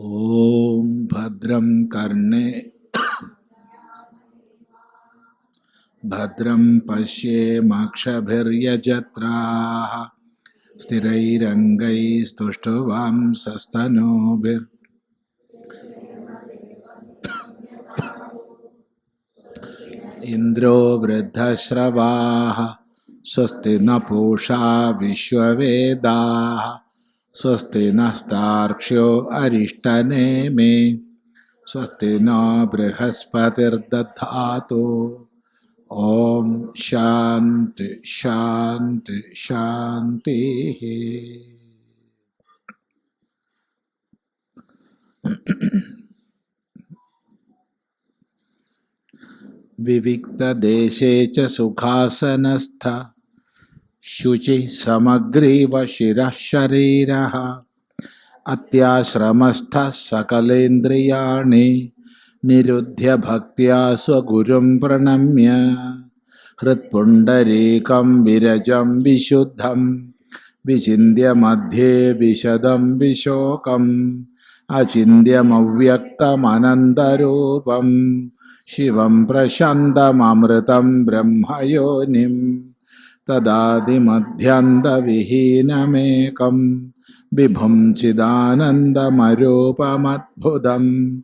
ॐ भद्रं कर्णे भद्रं पश्येमाक्षभिर्यजत्राः स्थिरैरङ्गैस्तुष्टुवां सस्तनूभिर् इन्द्रो वृद्धश्रवाः स्वस्ति न पूषा विश्ववेदाः स्वस्ति नस्तार्क्ष्यो अरिष्टनेमे स्वस्ति न बृहस्पतिर्दधातु। ॐ शान्ति शान्ति शान्तिः। विविक्तदेशे च सुखासनस्थ। शुचिः समग्रीव शिरः शरीरः। अत्याश्रमस्थः सकलेन्द्रियाणि निरुध्य भक्त्या स्वगुरुं प्रणम्य। हृत्पुण्डरीकं विरजं विशुद्धं, विचिन्त्य मध्ये विशदं विशोकम् शिवं प्रशान्तममृतं ब्रह्मयोनिम्। तदादिमध्यन्तविहीनमेकं विभुं चिदानन्दमरूपमद्भुतम्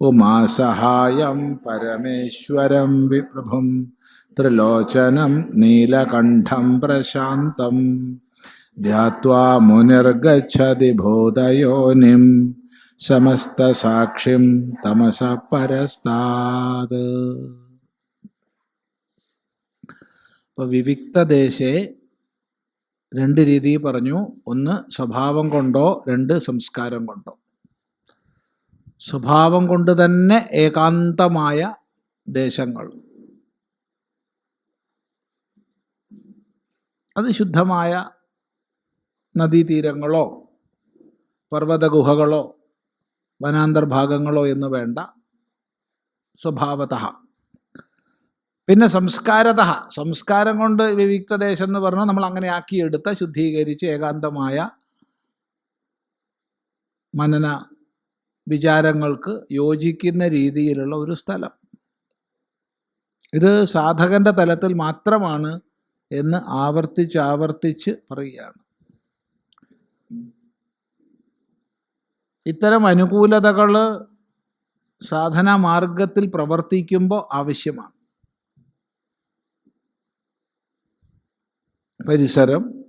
उमासहायं परमेश्वरं विप्रभुं त्रिलोचनं नीलकण्ठं प्रशान्तं ध्यात्वा मुनिर्गच्छति भूतयोनिं समस्तसाक्षिं तमसः परस्तात्। ഇപ്പോൾ വിവിക്തദേശേ രണ്ട് രീതി പറഞ്ഞു. ഒന്ന് സ്വഭാവം കൊണ്ടോ രണ്ട് സംസ്കാരം കൊണ്ടോ. സ്വഭാവം കൊണ്ട് തന്നെ ഏകാന്തമായ ദേശങ്ങൾ. അത് ശുദ്ധമായ നദീതീരങ്ങളോ പർവതഗുഹകളോ വനാന്തർഭാഗങ്ങളോ എന്ന് വേണ്ട സ്വഭാവത പിന്നെ സംസ്കാരത. സംസ്കാരം കൊണ്ട് വിവിക്തദേശം എന്ന് പറഞ്ഞാൽ നമ്മൾ അങ്ങനെ ആക്കിയെടുത്ത ശുദ്ധീകരിച്ച് ഏകാന്തമായ മനന വിചാരങ്ങൾക്ക് യോജിക്കുന്ന രീതിയിലുള്ള ഒരു സ്ഥലം. ഇത് സാധകന്റെ തലത്തിൽ മാത്രമാണ് എന്ന് ആവർത്തിച്ച് ആവർത്തിച്ച് പറയുകയാണ്. ഇത്തരം അനുകൂലതകൾ സാധന മാർഗത്തിൽ പ്രവർത്തിക്കുമ്പോൾ ആവശ്യമാണ്. പരിസരം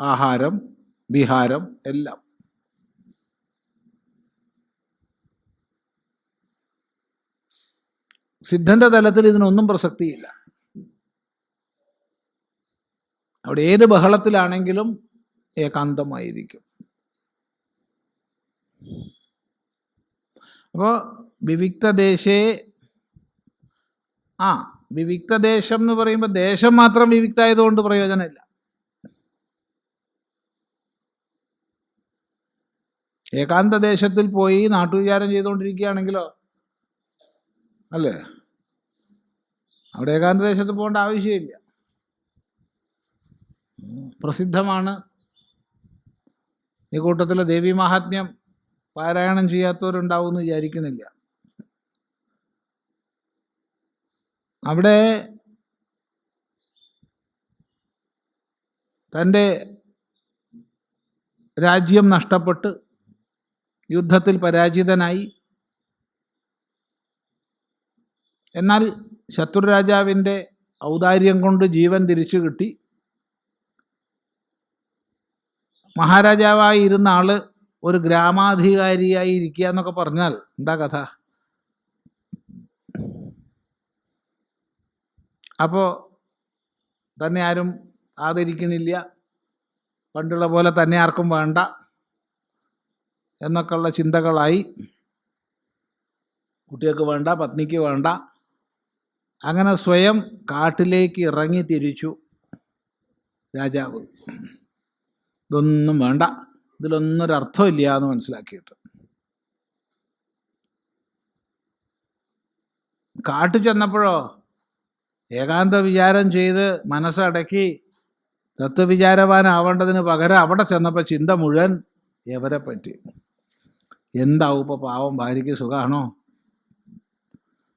ആഹാരം വിഹാരം എല്ലാം. സിദ്ധന്റെ തലത്തിൽ ഇതിനൊന്നും പ്രസക്തിയില്ല. അവിടെ ഏത് ബഹളത്തിലാണെങ്കിലും ഏകാന്തമായിരിക്കും. അപ്പോൾ വിവിക്തദേശേ ആ വിവിക്തദേശം എന്ന് പറയുമ്പോൾ ദേശം മാത്രം വിവിക്തായതുകൊണ്ട് പ്രയോജനമില്ല. ഏകാന്ത ദേശത്തിൽ പോയി നാട്ടുവിചാരം ചെയ്തുകൊണ്ടിരിക്കുകയാണെങ്കിലോ? അല്ലേ? അവിടെ ഏകാന്ത ദേശത്ത് പോകേണ്ട ആവശ്യമില്ല. പ്രസിദ്ധമാണ്. ഈ കൂട്ടത്തിലെ ദേവി മഹാത്മ്യം പാരായണം ചെയ്യാത്തവരുണ്ടാവും എന്ന് വിചാരിക്കുന്നില്ല. അവിടെ തന്റെ രാജ്യം നഷ്ടപ്പെട്ട് യുദ്ധത്തിൽ പരാജിതനായി. എന്നാൽ ശത്രുരാജാവിന്റെ ഔദാര്യം കൊണ്ട് ജീവൻ തിരിച്ചു കിട്ടി. മഹാരാജാവായി ഇരുന്ന ആൾ ഒരു ഗ്രാമാധികാരിയായി ഇരിക്കുക എന്നൊക്കെ പറഞ്ഞാൽ എന്താ കഥ? അപ്പോൾ തന്നെ ആരും ആദരിക്കണില്ല. പണ്ടുള്ള പോലെ തന്നെ ആർക്കും വേണ്ട എന്നൊക്കെയുള്ള ചിന്തകളായി. കുട്ടികൾക്ക് വേണ്ട പത്നിക്ക് വേണ്ട. അങ്ങനെ സ്വയം കാട്ടിലേക്ക് ഇറങ്ങി തിരിച്ചു രാജാവ്. ഇതൊന്നും വേണ്ട. ഇതിലൊന്നും ഒരർത്ഥമില്ല എന്ന് മനസ്സിലാക്കിയിട്ട്. കാട്ടു ചെന്നപ്പോഴോ ഏകാന്ത വിചാരം ചെയ്ത് മനസ്സടക്കി തത്വവിചാരവാനാവേണ്ടതിന് പകരം അവിടെ ചെന്നപ്പോൾ ചിന്ത മുഴുവൻ എവരെ പറ്റി. എന്താവും ഇപ്പോൾ പാവം ഭാര്യയ്ക്ക് സുഖമാണോ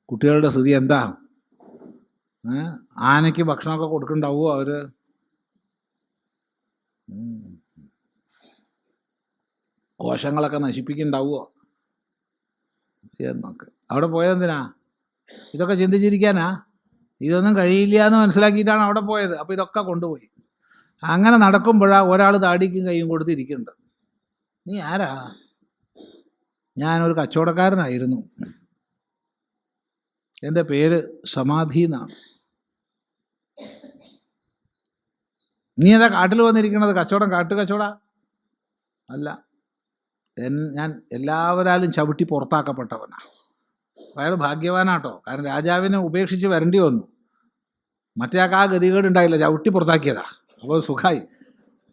കുട്ടികളുടെ സ്ഥിതി എന്താ? ആനയ്ക്ക് ഭക്ഷണമൊക്കെ കൊടുക്കണ്ടാവുമോ അവർ കോശങ്ങളൊക്കെ നശിപ്പിക്കണ്ടാവുമോ എന്നൊക്കെ. അവിടെ പോയെന്തിനാ ഇതൊക്കെ ചിന്തിച്ചിരിക്കാനാ? ഇതൊന്നും കഴിയില്ല എന്ന് മനസ്സിലാക്കിയിട്ടാണ് അവിടെ പോയത്. അപ്പോൾ ഇതൊക്കെ കൊണ്ടുപോയി. അങ്ങനെ നടക്കുമ്പോഴാണ് ഒരാൾ താടിക്കും കൈയും കൊടുത്തിരിക്കുന്നുണ്ട് നീ ആരാ? ഞാനൊരു കച്ചവടക്കാരനായിരുന്നു. എന്റെ പേര് സമാധി എന്നാണ്. നീ എന്താ കാട്ടിൽ വന്നിരിക്കുന്നത്? കച്ചവടം കാട്ടു കച്ചവട? അല്ല. ഞാൻ എല്ലാവരാലും ചവിട്ടി പുറത്താക്കപ്പെട്ടവനാ. അയാൾ ഭാഗ്യവാനാട്ടോ. കാരണം രാജാവിനെ ഉപേക്ഷിച്ച് വരേണ്ടി വന്നു. മറ്റേ ആൾക്ക് ആ ഗതികേട് ഉണ്ടായില്ല. ചവിട്ടി പുറത്താക്കിയതാ. അപ്പോൾ സുഖമായി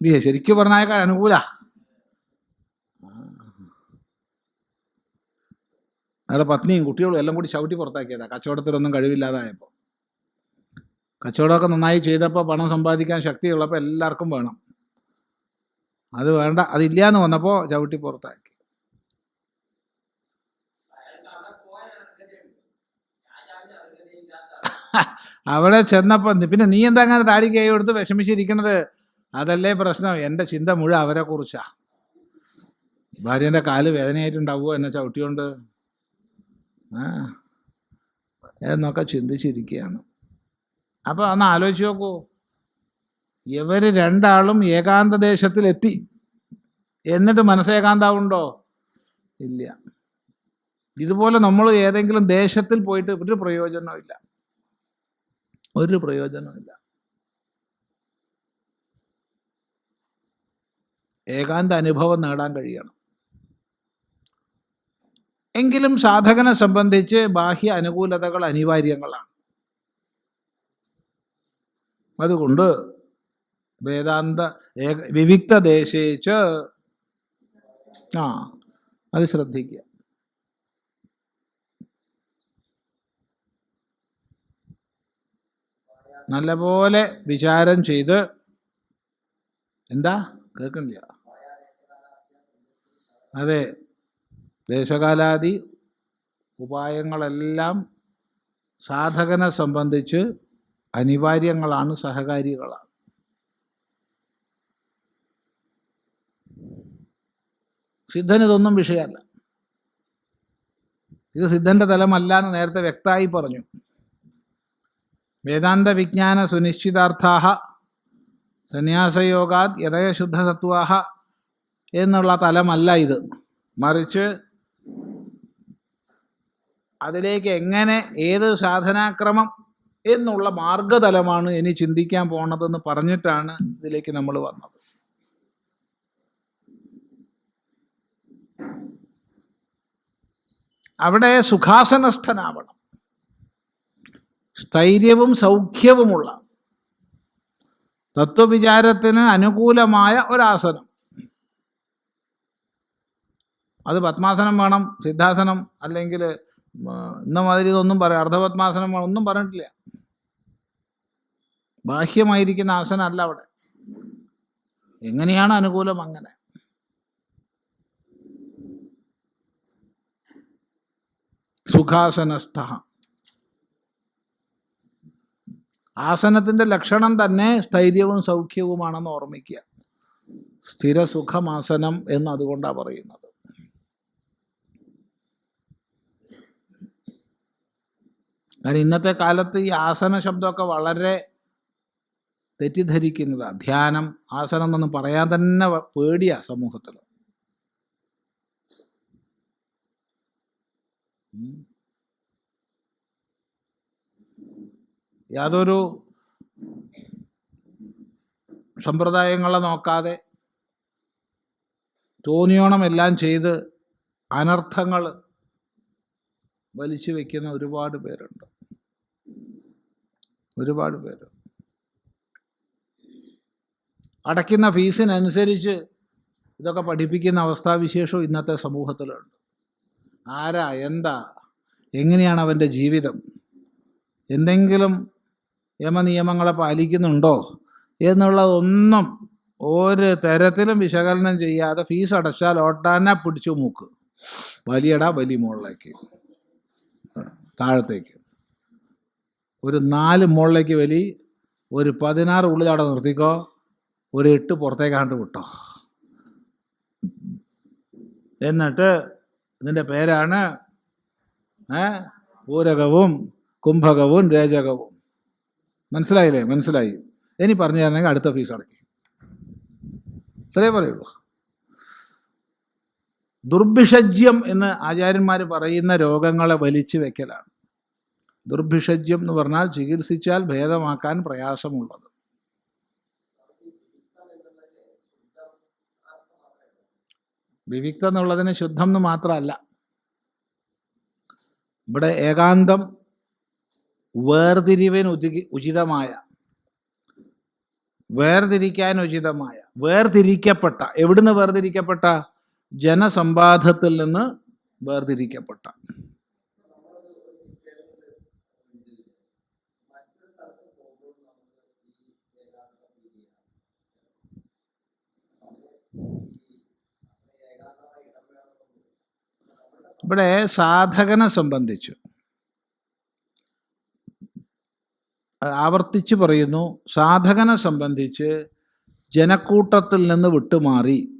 നീ ശരിക്കും പറഞ്ഞാൽ അനുകൂല. അയാളുടെ പത്നിയും കുട്ടികളും എല്ലാം കൂടി ചവിട്ടി പുറത്താക്കിയതാ. കച്ചവടത്തിലൊന്നും കഴിവില്ലാതായപ്പോൾ കച്ചവടമൊക്കെ നന്നായി ചെയ്തപ്പോൾ പണം സമ്പാദിക്കാൻ ശക്തിയുള്ളപ്പോൾ എല്ലാവർക്കും വേണം. അത് വേണ്ട. അതില്ല എന്ന് വന്നപ്പോൾ ചവിട്ടി പുറത്താക്കി. അവിടെ ചെന്നപ്പോൾ പിന്നെ നീ എന്താ അങ്ങനെ താടി കൈ കൊടുത്ത് വിഷമിച്ചിരിക്കണത്? അതല്ലേ പ്രശ്നം. എന്റെ ചിന്ത മുഴുവൻ അവരെ കുറിച്ചാ. ഭാര്യന്റെ കാൽ വേദനയായിട്ടുണ്ടാവുമോ എന്നെ ചവിട്ടിയോണ്ട്? എന്നൊക്കെ ചിന്തിച്ചിരിക്കുകയാണ് അപ്പോൾ ഒന്ന് ആലോചിച്ച് നോക്കൂ. ഇവർ രണ്ടാളും ഏകാന്ത ദേശത്തിലെത്തി എന്നിട്ട് മനസ്സേകാന്താവുണ്ടോ? ഇല്ല. ഇതുപോലെ നമ്മൾ ഏതെങ്കിലും ദേശത്തിൽ പോയിട്ട് ഒരു പ്രയോജനമില്ല ഒരു പ്രയോജനമില്ല ഏകാന്ത അനുഭവം നേടാൻ കഴിയണം. എങ്കിലും സാധകനെ സംബന്ധിച്ച് ബാഹ്യ അനുകൂലതകൾ അനിവാര്യങ്ങളാണ്. അതുകൊണ്ട് വേദാന്ത ഏക വിവിക്ത ദേശേച്ച് ആ അത് ശ്രദ്ധിക്കുക. നല്ലപോലെ വിചാരം ചെയ്ത് എന്താ? കേൾക്കണില്ല അതെ. ദേശകാലാദി ഉപായങ്ങളെല്ലാം സാധകനെ സംബന്ധിച്ച് അനിവാര്യങ്ങളാണ് സഹകാരികളാണ്. സിദ്ധന് ഇതൊന്നും വിഷയമല്ല. ഇത് സിദ്ധന്റെ തലമല്ല എന്ന് നേരത്തെ വ്യക്തമായി പറഞ്ഞു. വേദാന്ത വിജ്ഞാന സുനിശ്ചിതാർത്ഥാഹ സന്യാസയോഗാത് യഥയശുദ്ധസത്വാഹ എന്നുള്ള തലമല്ല ഇത്. മറിച്ച് അതിലേക്ക് എങ്ങനെ ഏത് സാധനാക്രമം എന്നുള്ള മാർഗതലമാണ് ഇനി ചിന്തിക്കാൻ പോണതെന്ന് പറഞ്ഞിട്ടാണ് ഇതിലേക്ക് നമ്മൾ വന്നത്. അവിടെ സുഖാസനസ്ഥനാവണം. സ്ഥൈര്യവും സൗഖ്യവുമുള്ള തത്വവിചാരത്തിന് അനുകൂലമായ ഒരാസനം. അത് പത്മാസനം വേണം സിദ്ധാസനം അല്ലെങ്കിൽ ഇന്ന മാതിരി ഇതൊന്നും പറയാം. അർദ്ധപത്മാസനം വേണം ഒന്നും പറഞ്ഞിട്ടില്ല. ബാഹ്യമായിരിക്കുന്ന ആസനം അല്ല അവിടെ. എങ്ങനെയാണ് അനുകൂലം അങ്ങനെ? സുഖാസനസ്ഥ. ആസനത്തിന്റെ ലക്ഷണം തന്നെ സ്ഥൈര്യവും സൗഖ്യവുമാണെന്ന് ഓർമ്മിക്കുക. സ്ഥിരസുഖമാസനം എന്ന് അതുകൊണ്ടാണ് പറയുന്നത്. കാരണം ഇന്നത്തെ കാലത്ത് ഈ ആസന ശബ്ദമൊക്കെ വളരെ തെറ്റിദ്ധരിക്കുന്നതാണ് ധ്യാനം ആസനം എന്നൊന്നും പറയാൻ തന്നെ പേടിയാ സമൂഹത്തിൽ യാതൊരു സമ്പ്രദായങ്ങളെ നോക്കാതെ തോന്നിയോണം എല്ലാം ചെയ്ത് അനർത്ഥങ്ങൾ വലിച്ചു വയ്ക്കുന്ന ഒരുപാട് പേരുണ്ട്. ഒരുപാട് പേര്. അടയ്ക്കുന്ന ഫീസിനനുസരിച്ച് ഇതൊക്കെ പഠിപ്പിക്കുന്ന അവസ്ഥാവിശേഷവും ഇന്നത്തെ സമൂഹത്തിലുണ്ട്. ആരാ? എന്താ? എങ്ങനെയാണ് അവന്റെ ജീവിതം? എന്തെങ്കിലും യമനിയമങ്ങളെ പാലിക്കുന്നുണ്ടോ എന്നുള്ളതൊന്നും ഒരു തരത്തിലും വിശകലനം ചെയ്യാതെ ഫീസ് അടച്ചാൽ ഓട്ടാനെ പിടിച്ചു മൂക്ക്. വലിയടാ വലിയ മുകളിലേക്ക് താഴത്തേക്ക്. ഒരു നാല് മുകളിലേക്ക് വലി ഒരു പതിനാറ് ഉള്ളിലവിടെ നിർത്തിക്കോ ഒരു എട്ട് പുറത്തേക്കാണ്ട് വിട്ടോ. എന്നിട്ട് ഇതിന്റെ പേരാണ് പൂരകവും കുംഭകവും രേചകവും. മനസ്സിലായില്ലേ? മനസ്സിലായി. ഇനി പറഞ്ഞു തരണമെങ്കിൽ അടുത്ത ഫീസ് അടയ്ക്കും. ചെറിയ പറയുള്ളൂ. ദുർഭിഷജ്യം എന്ന് ആചാര്യന്മാർ പറയുന്ന രോഗങ്ങളെ വലിച്ചു വെക്കലാണ്. ദുർഭിഷജ്യം എന്ന് പറഞ്ഞാൽ ചികിത്സിച്ചാൽ ഭേദമാക്കാൻ പ്രയാസമുള്ളത്. വിവിക്തം എന്നുള്ളതിന് ശുദ്ധം എന്ന് മാത്രമല്ല. ഇവിടെ ഏകാന്തം വേർതിരിവിന് ഉചി ഉചിതമായ വേർതിരിക്കാൻ ഉചിതമായ വേർതിരിക്കപ്പെട്ട എവിടുന്ന് വേർതിരിക്കപ്പെട്ട? ജനസമ്പാദത്തിൽ നിന്ന് വേർതിരിക്കപ്പെട്ട. ഇവിടെ സാധകനെ സംബന്ധിച്ചു ആവർത്തിച്ച് പറയുന്നു സാധകനെ സംബന്ധിച്ച് ജനക്കൂട്ടത്തിൽ നിന്ന് വിട്ടുമാറി.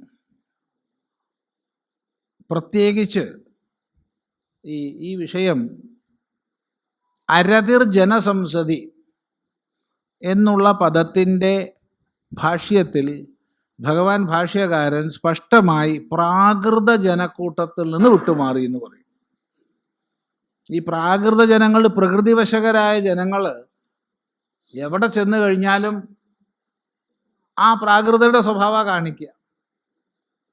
പ്രത്യേകിച്ച് ഈ ഈ വിഷയം അരതിർ ജനസംസതി എന്നുള്ള പദത്തിന്റെ ഭാഷ്യത്തിൽ ഭഗവാൻ ഭാഷ്യകാരൻ സ്പഷ്ടമായി പ്രാകൃത ജനക്കൂട്ടത്തിൽ നിന്ന് വിട്ടുമാറി എന്ന് പറയും. ഈ പ്രാകൃത ജനങ്ങൾ പ്രകൃതിവശകരായ ജനങ്ങൾ എവിടെ ചെന്ന് കഴിഞ്ഞാലും ആ പ്രാകൃതയുടെ സ്വഭാവ കാണിക്കുക.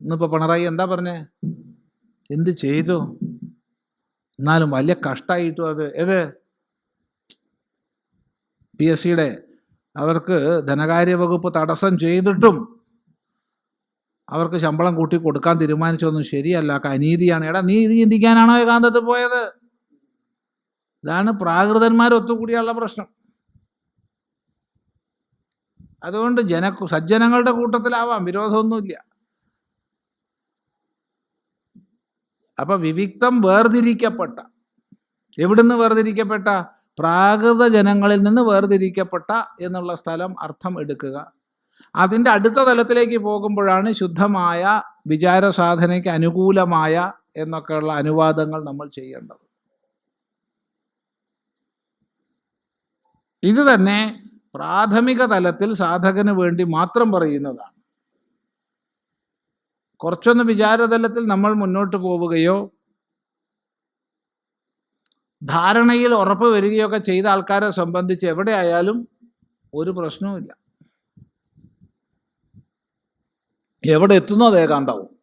ഇന്നിപ്പോൾ പിണറായി എന്താ പറഞ്ഞേ? എന്ത് ചെയ്തു? എന്നാലും വലിയ കഷ്ടമായിട്ടും അത്. ഏത്? പി എസ് സിയുടെ അവർക്ക് ധനകാര്യ വകുപ്പ് തടസ്സം ചെയ്തിട്ടും അവർക്ക് ശമ്പളം കൂട്ടി കൊടുക്കാൻ തീരുമാനിച്ചൊന്നും ശരിയല്ല. ഒക്കെ അനീതിയാണ്. എടാ നീ ഇത് ചിന്തിക്കാനാണോ ഏകാന്തത്തിൽ പോയത്? ഇതാണ് പ്രാകൃതന്മാർ ഒത്തുകൂടിയുള്ള പ്രശ്നം. അതുകൊണ്ട് ജന സജ്ജനങ്ങളുടെ കൂട്ടത്തിലാവാം വിരോധമൊന്നുമില്ല. അപ്പൊ വിവിക്തം വേർതിരിക്കപ്പെട്ട എവിടുന്ന് വേർതിരിക്കപ്പെട്ട? പ്രാകൃത ജനങ്ങളിൽ നിന്ന് വേർതിരിക്കപ്പെട്ട എന്നുള്ള സ്ഥലം അർത്ഥം എടുക്കുക. അതിന്റെ അടുത്ത തലത്തിലേക്ക് പോകുമ്പോഴാണ് ശുദ്ധമായ വിചാര സാധനയ്ക്ക് അനുകൂലമായ എന്നൊക്കെയുള്ള അനുവാദങ്ങൾ നമ്മൾ ചെയ്യേണ്ടത്. ഇത് തന്നെ പ്രാഥമിക തലത്തിൽ സാധകന് വേണ്ടി മാത്രം പറയുന്നതാണ്. കുറച്ചൊന്ന് വിചാരതലത്തിൽ നമ്മൾ മുന്നോട്ട് പോവുകയോ ധാരണയിൽ ഉറപ്പ് വരികയൊക്കെ ചെയ്ത ആൾക്കാരെ സംബന്ധിച്ച് എവിടെയായാലും ഒരു പ്രശ്നവുമില്ല. എവിടെ എത്തുന്നത് ഏകാന്താവും.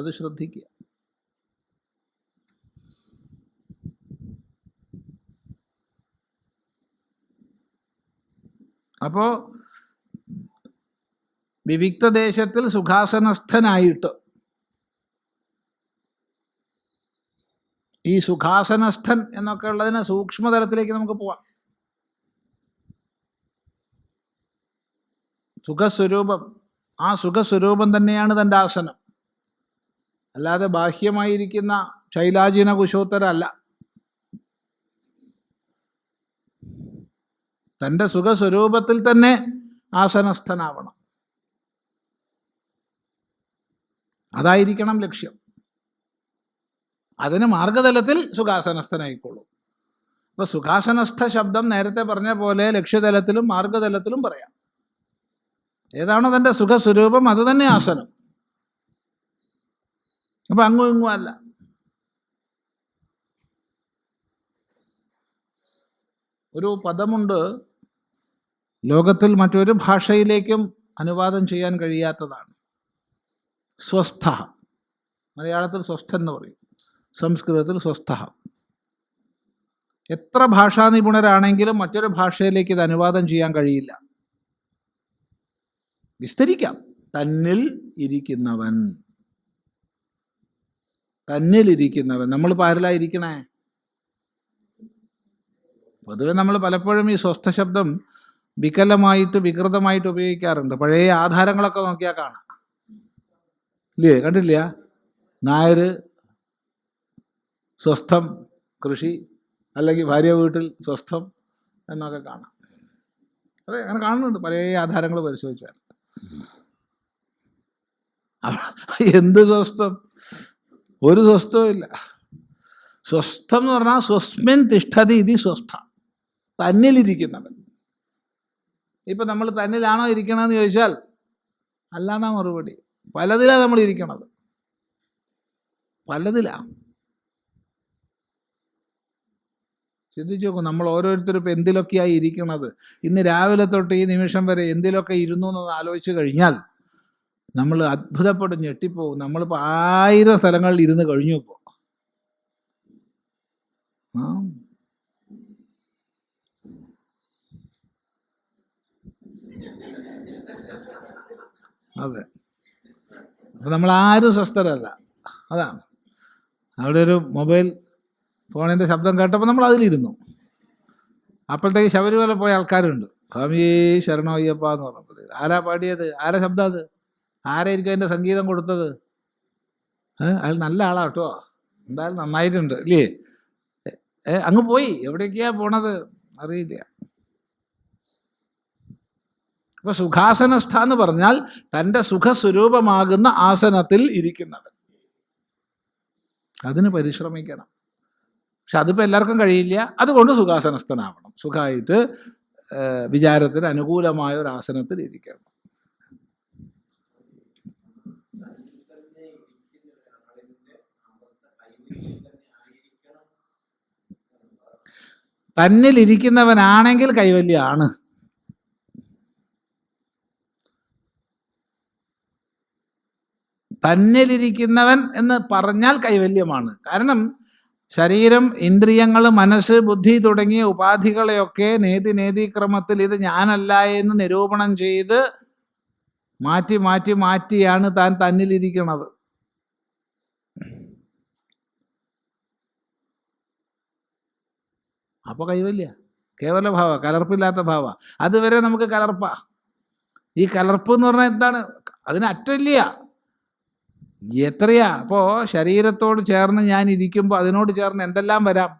അത് ശ്രദ്ധിക്കുക. അപ്പോൾ വിവിക്തദേശത്തിൽ സുഖാസനസ്ഥനായിട്ട് ഈ സുഖാസനസ്ഥൻ എന്നൊക്കെ ഉള്ളതിന് സൂക്ഷ്മതലത്തിലേക്ക് നമുക്ക് പോവാം. സുഖസ്വരൂപം ആ സുഖസ്വരൂപം തന്നെയാണ് തന്റെ ആസനം. അല്ലാതെ ബാഹ്യമായിരിക്കുന്ന ശൈലാജീന കുശോത്തരല്ല. തന്റെ സുഖസ്വരൂപത്തിൽ തന്നെ ആസനസ്ഥനാവണം. അതായിരിക്കണം ലക്ഷ്യം. അതിന് മാർഗതലത്തിൽ സുഖാസനസ്ഥനായിക്കോളൂ. അപ്പോൾ സുഖാസനസ്ഥ ശബ്ദം നേരത്തെ പറഞ്ഞ പോലെ ലക്ഷ്യതലത്തിലും മാർഗതലത്തിലും പറയാം. ഏതാണോ തന്റെ സുഖസ്വരൂപം? അത് തന്നെ ആസനം. അപ്പം അങ്ങും ഇങ്ങും അല്ല. ഒരു പദമുണ്ട് ലോകത്തിൽ മറ്റൊരു ഭാഷയിലേക്കും അനുവാദം ചെയ്യാൻ കഴിയാത്തതാണ്. സ്വസ്ഥ. മലയാളത്തിൽ സ്വസ്ഥ എന്ന് പറയും. സംസ്കൃതത്തിൽ സ്വസ്ഥ. എത്ര ഭാഷാ നിപുണരാണെങ്കിലും മറ്റൊരു ഭാഷയിലേക്ക് ഇത് അനുവാദം ചെയ്യാൻ കഴിയില്ല. വിസ്തരിക്കാം. തന്നിൽ ഇരിക്കുന്നവൻ. തന്നിൽ ഇരിക്കുന്നവൻ നമ്മൾ പാരലായിരിക്കണേ പൊതുവെ നമ്മൾ പലപ്പോഴും ഈ സ്വസ്ഥ ശബ്ദം വികലമായിട്ട് വികൃതമായിട്ട് ഉപയോഗിക്കാറുണ്ട്. പഴയ ആധാരങ്ങളൊക്കെ നോക്കിയാൽ കാണാം. ഇല്ലേ? കണ്ടില്ല നായർ സ്വസ്ഥം കൃഷി അല്ലെങ്കിൽ ഭാര്യ വീട്ടിൽ സ്വസ്ഥം എന്നൊക്കെ കാണാം. അതെ അങ്ങനെ കാണുന്നുണ്ട്. പഴയ ആധാരങ്ങൾ പരിശോധിച്ചാൽ. എന്ത് സ്വസ്ഥം? ഒരു സ്വസ്ഥവും ഇല്ല. സ്വസ്ഥം എന്ന് പറഞ്ഞാൽ സ്വസ്മിൻ തിഷ്ഠതി ഇതി സ്വസ്ഥ. തന്നിലിരിക്കുന്നവൻ. ഇപ്പം നമ്മൾ തന്നിലാണോ ഇരിക്കണമെന്ന് ചോദിച്ചാൽ അല്ലാന്നാ മറുപടി. പലതിലാണ് നമ്മൾ ഇരിക്കണത്. പലതിലാ. ചിന്തിച്ചു നോക്കും നമ്മൾ ഓരോരുത്തരും ഇപ്പം എന്തിലൊക്കെയായി ഇരിക്കണത്? ഇന്ന് രാവിലെ തൊട്ട് ഈ നിമിഷം വരെ എന്തിലൊക്കെ ഇരുന്നു എന്ന് ആലോചിച്ച് കഴിഞ്ഞാൽ നമ്മൾ അത്ഭുതപ്പെട്ട് ഞെട്ടിപ്പോവും നമ്മളിപ്പോൾ ആയിരം സ്ഥലങ്ങളിൽ ഇരുന്ന് കഴിഞ്ഞു ഇപ്പോൾ അതെ. അപ്പം നമ്മൾ ആരും സ്വസ്ഥരല്ല. അതാണ് അവിടെ ഒരു മൊബൈൽ ഫോണിന്റെ ശബ്ദം കേട്ടപ്പോൾ നമ്മൾ അതിലിരുന്നു. അപ്പോഴത്തേക്ക് ശബരിമല പോയ ആൾക്കാരുണ്ട്. സ്വാമിയേ ശരണോ അയ്യപ്പ എന്ന് പറഞ്ഞപ്പോഴത്തേക്ക്. ആരാ പാടിയത്? ആരാ ശബ്ദം അത്? ആരായിരിക്കും അതിന്റെ സംഗീതം കൊടുത്തത്? അയാൾ നല്ല ആളാ കേട്ടോ. എന്തായാലും നന്നായിട്ടുണ്ട് ഇല്ലേ അങ്ങ് പോയി. എവിടേക്കാ പോണത്? അറിയില്ല. അപ്പൊ സുഖാസനസ്ഥ എന്ന് പറഞ്ഞാൽ തന്റെ സുഖസ്വരൂപമാകുന്ന ആസനത്തിൽ ഇരിക്കുന്നവൻ. അതിന് പരിശ്രമിക്കണം. പക്ഷെ അതിപ്പോൾ എല്ലാവർക്കും കഴിയില്ല. അതുകൊണ്ട് സുഖാസനസ്ഥനാവണം. സുഖമായിട്ട് വിചാരത്തിന് അനുകൂലമായ ഒരു ആസനത്തിൽ ഇരിക്കണം. തന്നിലിരിക്കുന്നവനാണെങ്കിൽ കൈവല്യമാണ് തന്നിലിരിക്കുന്നവൻ എന്ന് പറഞ്ഞാൽ കൈവല്യമാണ്. കാരണം ശരീരം ഇന്ദ്രിയങ്ങൾ മനസ്സ് ബുദ്ധി തുടങ്ങിയ ഉപാധികളെയൊക്കെ നേതി നേതിക്രമത്തിൽ ഇത് ഞാനല്ല എന്ന് നിരൂപണം ചെയ്ത് മാറ്റി മാറ്റി മാറ്റിയാണ് താൻ തന്നിലിരിക്കുന്നത്. അപ്പോൾ കൈവല്യ. കേവല ഭാവ കലർപ്പില്ലാത്ത ഭാവ. അതുവരെ നമുക്ക് കലർപ്പാ. ഈ കലർപ്പ് എന്ന് പറഞ്ഞാൽ എന്താണ്? അതിന് അറ്റമില്ല എത്രയാ? അപ്പോൾ ശരീരത്തോട് ചേർന്ന് ഞാൻ ഇരിക്കുമ്പോൾ അതിനോട് ചേർന്ന് എന്തെല്ലാം വരാം?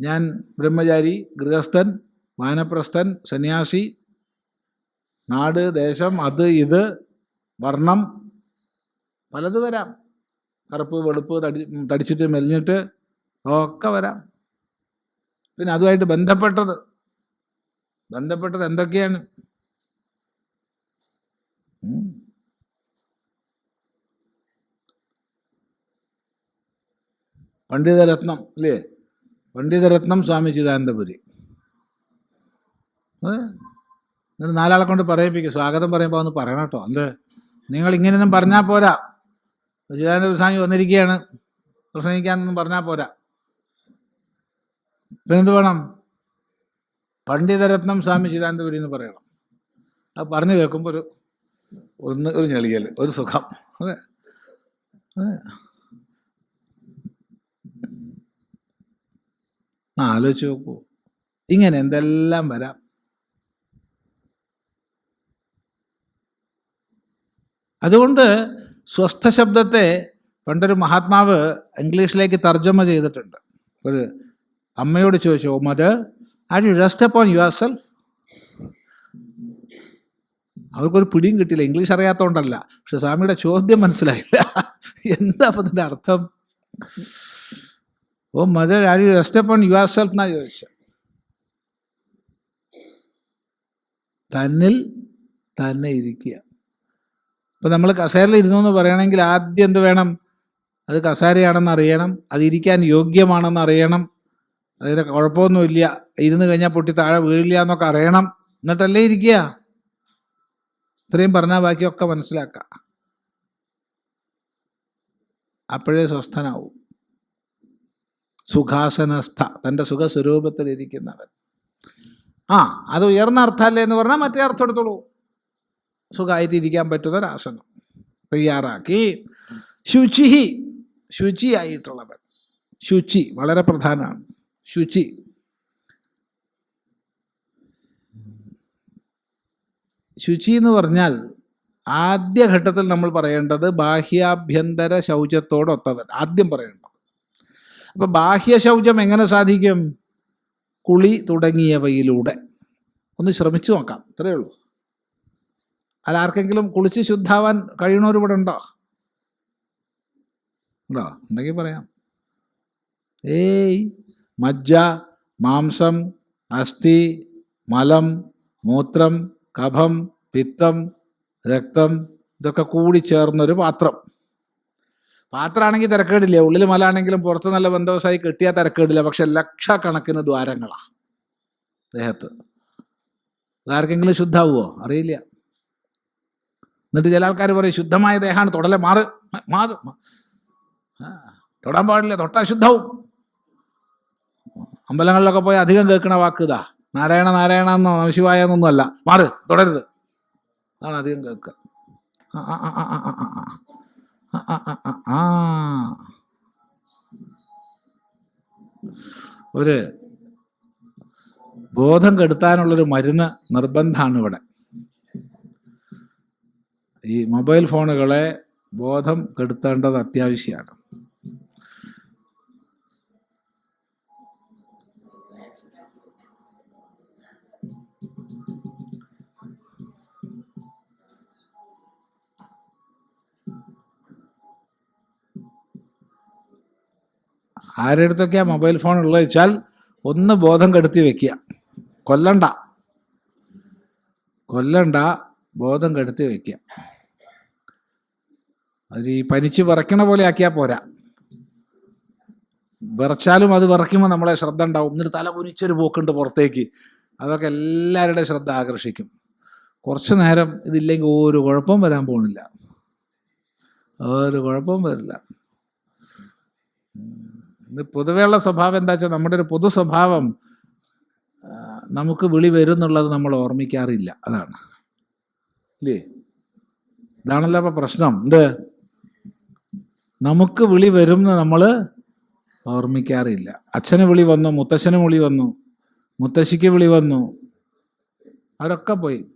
ഞാൻ ബ്രഹ്മചാരി ഗൃഹസ്ഥൻ വാനപ്രസ്ഥൻ സന്യാസി നാട് ദേശം അത് ഇത് വർണം പലത് വരാം കറുപ്പ് വെളുപ്പ് തടി തടിച്ചിട്ട് മെലിഞ്ഞിട്ട് ഒക്കെ വരാം. പിന്നെ അതുമായിട്ട് ബന്ധപ്പെട്ടത് ബന്ധപ്പെട്ടത് എന്തൊക്കെയാണ്? പണ്ഡിതരത്നം അല്ലേ പണ്ഡിതരത്നം സ്വാമി ചിദാനന്ദപുരി. എന്നിട്ട് നാലാളെ കൊണ്ട് പറയിപ്പിക്കും സ്വാഗതം പറയുമ്പോൾ ഒന്ന് പറയണം കേട്ടോ. എന്ത്? നിങ്ങൾ ഇങ്ങനെയൊന്നും പറഞ്ഞാൽ പോരാ. ചിദാനന്ദ സ്വാമി വന്നിരിക്കുകയാണ് പ്രസംഗിക്കാനൊന്നും പറഞ്ഞാൽ പോരാ. പിന്നെന്ത് വേണം? പണ്ഡിതരത്നം സ്വാമി ചിദാനന്ദപുരി എന്ന് പറയണം. അത് പറഞ്ഞു കേൾക്കുമ്പോൾ ഒരു ഒന്ന് ഒരു ഞെളിയൽ ഒരു സുഖം. അതെ. ആ ആലോചിച്ച് നോക്കൂ. ഇങ്ങനെ എന്തെല്ലാം വരാം? അതുകൊണ്ട് സ്വസ്ഥ ശബ്ദത്തെ പണ്ടൊരു മഹാത്മാവ് ഇംഗ്ലീഷിലേക്ക് തർജമ ചെയ്തിട്ടുണ്ട്. ഒരു അമ്മയോട് ചോദിച്ചു ഓ mother are you rest upon your self അവർക്കൊരു പിടിയും കിട്ടിയില്ല. ഇംഗ്ലീഷ് അറിയാത്തതുകൊണ്ടല്ല പക്ഷെ സ്വാമിയുടെ ചോദ്യം മനസ്സിലായില്ല. എന്താ അപ്പം ഇതിന്റെ അർത്ഥം? ഓ mother are you rest upon your self എന്നാ ചോദിച്ചത് തന്നിൽ തന്നെ ഇരിക്കുക. ഇപ്പം നമ്മൾ കസേരയിൽ ഇരുന്നു എന്ന് പറയണമെങ്കിൽ ആദ്യം എന്ത് വേണം? അത് കസേരയാണെന്ന് അറിയണം. അത് ഇരിക്കാൻ യോഗ്യമാണെന്ന് അറിയണം. അതിന് കുഴപ്പമൊന്നുമില്ല. ഇരുന്ന് കഴിഞ്ഞാൽ പൊട്ടി താഴെ വീഴില്ല എന്നൊക്കെ അറിയണം. എന്നിട്ടല്ലേ ഇരിക്കുക? ഇത്രയും പറഞ്ഞാൽ ബാക്കിയൊക്കെ മനസ്സിലാക്കുക അപ്പോഴേ സ്വസ്ഥനാവും. സുഖാസനസ്ഥ. തന്റെ സുഖസ്വരൂപത്തിലിരിക്കുന്നവൻ. ആ അത് ഉയർന്ന അർത്ഥമല്ലേ എന്ന് പറഞ്ഞാൽ മറ്റേ അർത്ഥം എടുത്തോളൂ. സുഖമായിട്ട് പറ്റുന്ന ഒരാസനം തയ്യാറാക്കി. ശുചിഹി. ശുചിയായിട്ടുള്ളവൻ. ശുചി വളരെ പ്രധാനമാണ്. ശുചി. ശുചി എന്ന് പറഞ്ഞാൽ ആദ്യഘട്ടത്തിൽ നമ്മൾ പറയേണ്ടത് ബാഹ്യാഭ്യന്തര ശൗചത്തോടൊത്തവൻ. ആദ്യം പറയേണ്ടത്. അപ്പോൾ ബാഹ്യ ശൗചം എങ്ങനെ സാധിക്കും? കുളി തുടങ്ങിയവയിലൂടെ. ഒന്ന് ശ്രമിച്ചു നോക്കാം. ഇത്രയേ ഉള്ളൂ. അല്ല ആർക്കെങ്കിലും കുളിച്ച് ശുദ്ധാവാൻ കഴിയണവരിവിടെ ഉണ്ടോ? ഉണ്ടോ? ഉണ്ടെങ്കിൽ പറയാം. ഏയ് മജ്ജ മാംസം അസ്ഥി മലം മൂത്രം കഫം പിത്തം രക്തം ഇതൊക്കെ കൂടി ചേർന്നൊരു പാത്രം. പാത്രമാണെങ്കിൽ തിരക്കേടില്ല. ഉള്ളിൽ മലാണെങ്കിലും പുറത്ത് നല്ല ബന്ധവസായി കിട്ടിയാൽ തിരക്കേടില്ല. പക്ഷെ ലക്ഷക്കണക്കിന് ദ്വാരങ്ങളാണ് ദേഹത്ത്. ആർക്കെങ്കിലും ശുദ്ധാവുമോ അറിയില്ല. എന്നിട്ട് ചില ആൾക്കാർ പറയും ശുദ്ധമായ ദേഹമാണ്. തൊടലെ മാറ്. മാറ് തൊടാൻ പാടില്ല. തൊട്ടാ ശുദ്ധവും. അമ്പലങ്ങളിലൊക്കെ പോയി അധികം കേൾക്കണ വാക്ക് ഇതാ. നാരായണ നാരായണ എന്നോ ശിവായ എന്നൊന്നും അല്ല. മാറ് തുടരുത് അതാണ് അധികം കേൾക്കുക. ഒരു ബോധം കെടുത്താനുള്ളൊരു മരുന്ന് നിർബന്ധമാണ് ഇവിടെ. ഈ മൊബൈൽ ഫോണുകളെ ബോധം കെടുത്തേണ്ടത് അത്യാവശ്യമാണ്. ആരുടെ അടുത്തൊക്കെയാ മൊബൈൽ ഫോൺ ഉള്ളത് വെച്ചാൽ ഒന്ന് ബോധം കെടുത്തി വെക്കുക. കൊല്ലണ്ട. കൊല്ലണ്ട ബോധം കെടുത്തി വെക്കുക. അത് ഈ പനിച്ച് വിറയ്ക്കണ പോലെ ആക്കിയാൽ പോരാ. വിറച്ചാലും അത് വിറയ്ക്കുമ്പോൾ നമ്മളെ ശ്രദ്ധ ഉണ്ടാവും. എന്നിട്ട് തല പൊരിച്ചൊരു പോക്കുണ്ട് പുറത്തേക്ക്. അതൊക്കെ എല്ലാവരുടെ ശ്രദ്ധ ആകർഷിക്കും. കുറച്ച് നേരം ഇതില്ലെങ്കിൽ ഒരു കുഴപ്പം വരാൻ പോണില്ല. ഒരു കുഴപ്പം വരില്ല. ഇത് പൊതുവെയുള്ള സ്വഭാവം എന്താ വെച്ചാൽ നമ്മുടെ ഒരു പൊതു സ്വഭാവം നമുക്ക് വിളി വരും എന്നുള്ളത് നമ്മൾ ഓർമ്മിക്കാറില്ല. അതാണ്. ഇല്ലേ? ഇതാണല്ലോ അപ്പം പ്രശ്നം. എന്ത്? നമുക്ക് വിളി വരും എന്ന് നമ്മൾ ഓർമ്മിക്കാറില്ല. അച്ഛന് വിളി വന്നു മുത്തശ്ശന് വിളി വന്നു മുത്തശ്ശിക്ക് വിളി വന്നു. അവരൊക്കെ പോയി.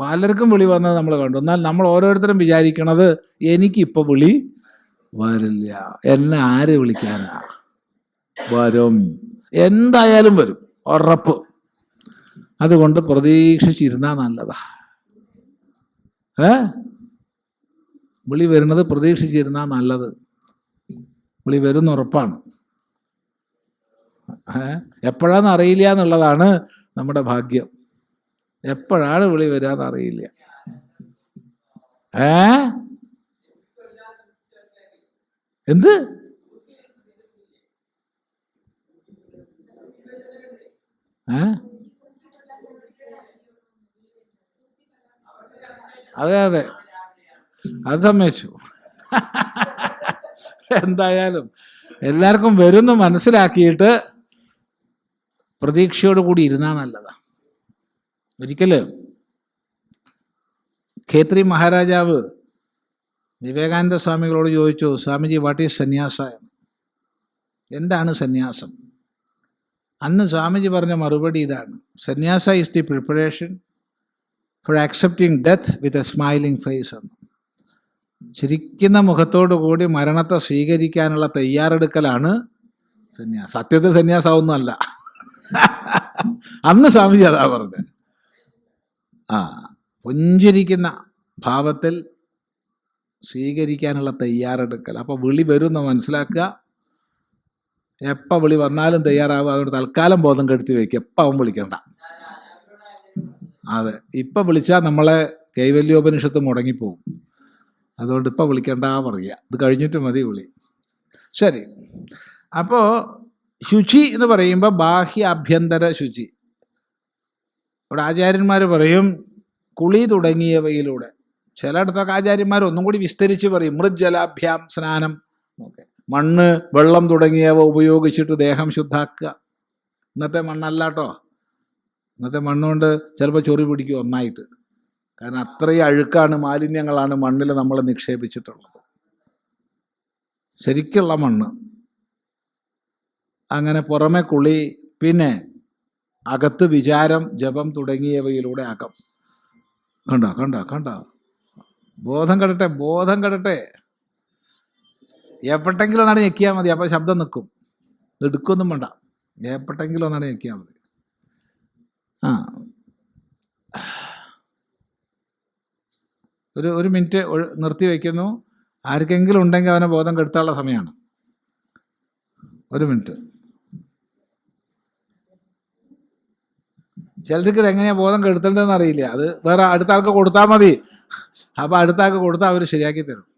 പലർക്കും വിളി വന്നത് നമ്മൾ കണ്ടു. എന്നാൽ നമ്മൾ ഓരോരുത്തരും വിചാരിക്കണത് എനിക്കിപ്പോൾ വിളി വരില്ല. എന്നെ ആര് വിളിക്കാനാ? വരും. എന്തായാലും വരും. ഉറപ്പ്. അതുകൊണ്ട് പ്രതീക്ഷിച്ചിരുന്നാ നല്ലതാ. ഏ? വിളി വരുന്നത് പ്രതീക്ഷിച്ചിരുന്നാ നല്ലത്. വിളി വരുന്ന ഉറപ്പാണ്. എപ്പോഴാന്ന് അറിയില്ല എന്നുള്ളതാണ് നമ്മുടെ ഭാഗ്യം. എപ്പോഴാണ് വിളി വരാന്ന് അറിയില്ല. ഏ? എന്ത്? അതെ അതെ. അത് സമ്മതിച്ചു. എന്തായാലും എല്ലാവർക്കും വരുന്നു മനസ്സിലാക്കിയിട്ട് പ്രതീക്ഷയോട് കൂടി ഇരുന്നാ നല്ലതാ. ഒരിക്കൽ ഖേത്രി മഹാരാജാവ് വിവേകാനന്ദ സ്വാമികളോട് ചോദിച്ചു സ്വാമിജി വാട്ട് ഈസ് സന്യാസ? എന്ന്. എന്താണ് സന്യാസം? അന്ന് സ്വാമിജി പറഞ്ഞ മറുപടി ഇതാണ്. Sannyasa is the preparation for accepting death with a smiling face എന്ന്. ചിരിക്കുന്ന മുഖത്തോടു കൂടി മരണത്തെ സ്വീകരിക്കാനുള്ള തയ്യാറെടുക്കലാണ് സന്യാസം. സത്യത്തിൽ സന്യാസാവൊന്നുമല്ല അന്ന് സ്വാമിജി അതാ പറഞ്ഞത്. ആ പുഞ്ചിരിക്കുന്ന ഭാവത്തിൽ സ്വീകരിക്കാനുള്ള തയ്യാറെടുക്കൽ. അപ്പോൾ വിളി വരുമെന്ന് മനസ്സിലാക്കുക. എപ്പോൾ വിളി വന്നാലും തയ്യാറാവുക. അതുകൊണ്ട് തൽക്കാലം ബോധം കെടുത്തി വയ്ക്കുക എപ്പോൾ അവൻ വിളിക്കണ്ട. അതെ. ഇപ്പം വിളിച്ചാൽ നമ്മളെ കൈവല്യോപനിഷത്ത് മുടങ്ങിപ്പോവും. അതുകൊണ്ട് ഇപ്പം വിളിക്കണ്ട പറയുക ഇത് കഴിഞ്ഞിട്ട് മതി വിളി. ശരി. അപ്പോൾ ശുചി എന്ന് പറയുമ്പോൾ ബാഹ്യ ആഭ്യന്തര ശുചി. ഇവിടെ ആചാര്യന്മാർ പറയും കുളി തുടങ്ങിയവയിലൂടെ ചിലയിടത്തൊക്കെ ആചാര്യന്മാർ ഒന്നും കൂടി വിസ്തരിച്ച് പറയും മൃജ്ജലാഭ്യാം സ്നാനം. ഓക്കെ മണ്ണ് വെള്ളം തുടങ്ങിയവ ഉപയോഗിച്ചിട്ട് ദേഹം ശുദ്ധാക്കുക. ഇന്നത്തെ മണ്ണല്ല കേട്ടോ ഇന്നത്തെ മണ്ണുകൊണ്ട് ചിലപ്പോൾ ചൊറി പിടിക്കും ഒന്നായിട്ട്. കാരണം അത്രയും അഴുക്കാണ് മാലിന്യങ്ങളാണ് മണ്ണിൽ നമ്മൾ നിക്ഷേപിച്ചിട്ടുള്ളത്. ശരിക്കുള്ള മണ്ണ്. അങ്ങനെ പുറമെ കുളി പിന്നെ അകത്ത് വിചാരം ജപം തുടങ്ങിയവയിലൂടെ അകം. കണ്ടോ കണ്ടോ കണ്ടോ? ബോധം കെടട്ടെ ബോധം കെടട്ടെ. എപ്പോഴെങ്കിലും ഒന്നാണ് ഞെക്കിയാൽ മതി. അപ്പോൾ ശബ്ദം നിൽക്കും എടുക്കൊന്നും വേണ്ട. എപ്പോഴെങ്കിലും ഒന്നാണ് ഞെക്കിയാൽ മതി. ആ. ഒരു ഒരു മിനിറ്റ് നിർത്തി വയ്ക്കുന്നു ആർക്കെങ്കിലും ഉണ്ടെങ്കിൽ അവനെ ബോധം കെടുത്താനുള്ള സമയമാണ് ഒരു മിനിറ്റ്. ചിലർക്ക് ഇത് എങ്ങനെയാണ് ബോധം കെടുത്തേണ്ടതെന്ന് അറിയില്ല. അത് വേറെ അടുത്ത ആൾക്ക് കൊടുത്താൽ മതി. അപ്പോൾ അടുത്താൾക്ക് കൊടുത്താൽ അവർ ശരിയാക്കി തരും.